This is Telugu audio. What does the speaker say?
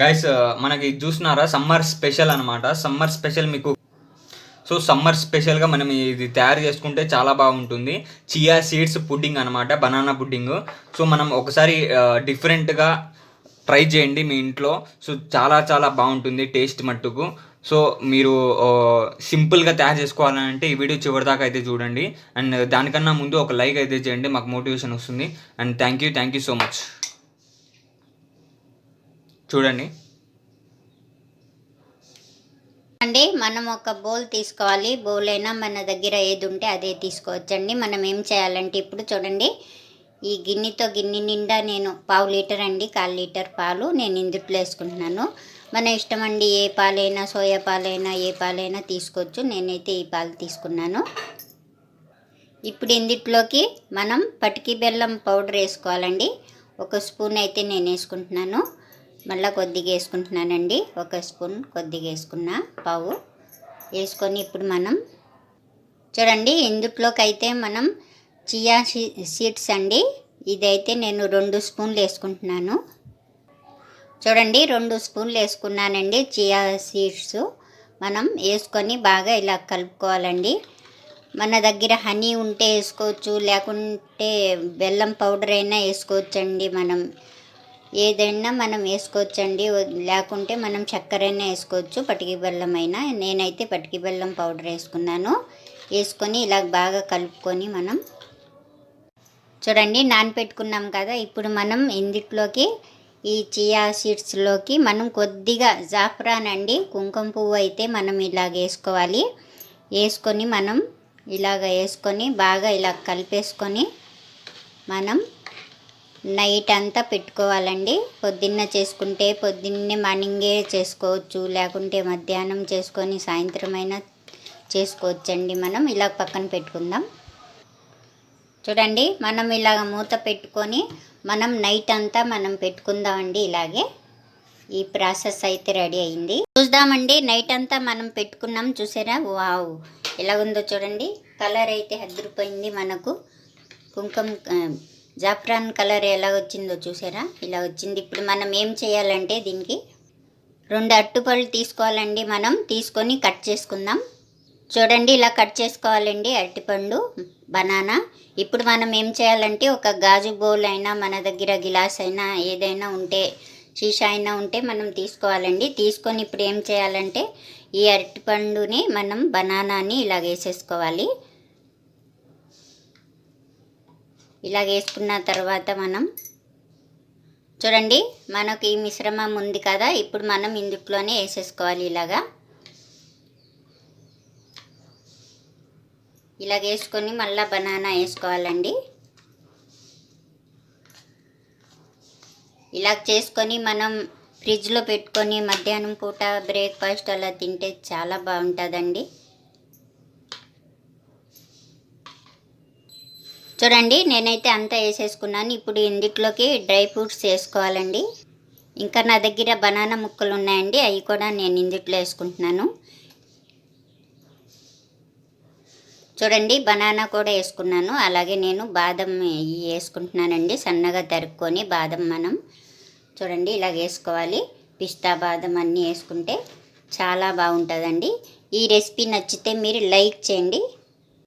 గైస్ uh, మనకి చూస్తున్నారా సమ్మర్ స్పెషల్ అనమాట సమ్మర్ స్పెషల్ మీకు సో సమ్మర్ స్పెషల్గా మనం ఇది తయారు చేసుకుంటే చాలా బాగుంటుంది. చియా సీడ్స్ పుడ్డింగ్ అనమాట బనానా పుడ్డింగ్ సో మనం ఒకసారి uh, డిఫరెంట్గా ట్రై చేయండి మీ ఇంట్లో. సో చాలా చాలా బాగుంటుంది టేస్ట్ మట్టుకు. సో మీరు uh, సింపుల్గా తయారు చేసుకోవాలంటే ఈ వీడియో చివరిదాకా అయితే చూడండి. అండ్ దానికన్నా ముందు ఒక లైక్ అయితే చేయండి మాకు మోటివేషన్ వస్తుంది. And thank you thank you so much చూడండి. అండి మనం ఒక బౌల్ తీసుకోవాలి. బౌల్ అయినా మన దగ్గర ఏది ఉంటే అదే తీసుకోవచ్చండి. మనం ఏం చేయాలంటే ఇప్పుడు చూడండి. ఈ గిన్నెతో గిన్నె నిండా నేను పావు లీటర్ అండి కాల్ లీటర్ పాలు నేను ఇందుట్లో వేసుకుంటున్నాను. మన ఇష్టం అండి ఏ పాలైనా సోయా పాలైనా ఏ పాలైనా తీసుకోవచ్చు. నేనైతే ఈ పాలు తీసుకున్నాను. ఇప్పుడు ఇందుట్లోకి మనం పటికి బెల్లం పౌడర్ వేసుకోవాలండి. ఒక స్పూన్ అయితే నేను వేసుకుంటున్నాను. మళ్ళీ కొద్దిగా వేసుకుంటున్నానండి. ఒక స్పూన్ కొద్దిగా వేసుకున్న పావు. వేసుకొని ఇప్పుడు మనం చూడండి ఇందుట్లోకైతే మనం చియా సీడ్స్ అండి. ఇదైతే నేను రెండు స్పూన్లు వేసుకుంటున్నాను. చూడండి రెండు స్పూన్లు వేసుకున్నానండి చియా సీడ్స్. మనం వేసుకొని బాగా ఇలా కలుపుకోవాలండి. మన దగ్గర హనీ ఉంటే వేసుకోవచ్చు లేకుంటే బెల్లం పౌడర్ అయినా వేసుకోవచ్చండి మనం. ఏదైనా మనం వేసుకోవచ్చండి. లేకుంటే మనం చక్కెరైనా వేసుకోవచ్చు పటికి బెల్లం అయినా నేనైతే పటికి బెల్లం పౌడర్ వేసుకున్నాను. వేసుకొని ఇలా బాగా కలుపుకొని మనం చూడండి నానపెట్టుకున్నాం కదా. ఇప్పుడు మనం ఇందుట్లోకి ఈ చియా సీడ్స్లోకి మనం కొద్దిగా జాఫ్రాన్ అండి కుంకుమ పువ్వు అయితే మనం ఇలాగ వేసుకోవాలి. వేసుకొని మనం ఇలాగ వేసుకొని బాగా ఇలా కలిపేసుకొని మనం నైట్ అంతా పెట్టుకోవాలండి. పొద్దున్న చేసుకుంటే పొద్దున్నే మార్నింగే చేసుకోవచ్చు. లేకుంటే మధ్యాహ్నం చేసుకొని సాయంత్రం అయినా చేసుకోవచ్చండి మనం. ఇలా పక్కన పెట్టుకుందాం. చూడండి మనం ఇలాగ మూత పెట్టుకొని మనం నైట్ అంతా మనం పెట్టుకుందామండి ఇలాగే. ఈ ప్రాసెస్ అయితే రెడీ అయింది. చూద్దామండి నైట్ అంతా మనం పెట్టుకున్నాం చూసారా? వావ్! ఎలా ఉందో చూడండి. కలర్ అయితే హద్దురిపోయింది మనకు. కుంకుమ జాఫ్రాన్ కలర్ ఎలా వచ్చిందో చూసారా? ఇలా వచ్చింది. ఇప్పుడు మనం ఏం చేయాలంటే దీనికి రెండు అట్టుపళ్ళు తీసుకోవాలండి మనం. తీసుకొని కట్ చేసుకుందాం. చూడండి ఇలా కట్ చేసుకోవాలండి అరటిపండు బనానా. ఇప్పుడు మనం ఏం చేయాలంటే ఒక గాజు బౌల్ అయినా మన దగ్గర గిలాస్ అయినా ఏదైనా ఉంటే షీషా అయినా ఉంటే మనం తీసుకోవాలండి. తీసుకొని ఇప్పుడు ఏం చేయాలంటే ఈ అరటిపండుని మనం బనానాని ఇలా వేసేసుకోవాలి. ఇలా వేసుకున్న తర్వాత మనం చూడండి మనకు ఈ మిశ్రమం ఉంది కదా ఇప్పుడు మనం ఇందుట్లోనే వేసేసుకోవాలి ఇలాగా. ఇలా వేసుకొని మళ్ళీ బనానా వేసుకోవాలండి. ఇలా చేసుకొని మనం ఫ్రిడ్జ్లో పెట్టుకొని మధ్యాహ్నం పూట బ్రేక్ఫాస్ట్ అలా తింటే చాలా బాగుంటుందండి. చూడండి నేనైతే అంతా వేసేసుకున్నాను. ఇప్పుడు ఇందుట్లోకి డ్రై ఫ్రూట్స్ వేసుకోవాలండి. ఇంకా నా దగ్గర బనానా ముక్కలు ఉన్నాయండి అవి కూడా నేను ఇందుట్లో వేసుకుంటున్నాను. చూడండి బనానా కూడా వేసుకున్నాను. అలాగే నేను బాదం వేసుకుంటున్నానండి సన్నగా తరుక్కొని బాదం మనం చూడండి ఇలా వేసుకోవాలి. పిస్తా బాదం అన్నీ వేసుకుంటే చాలా బాగుంటుందండి. ఈ రెసిపీ నచ్చితే మీరు లైక్ చేయండి.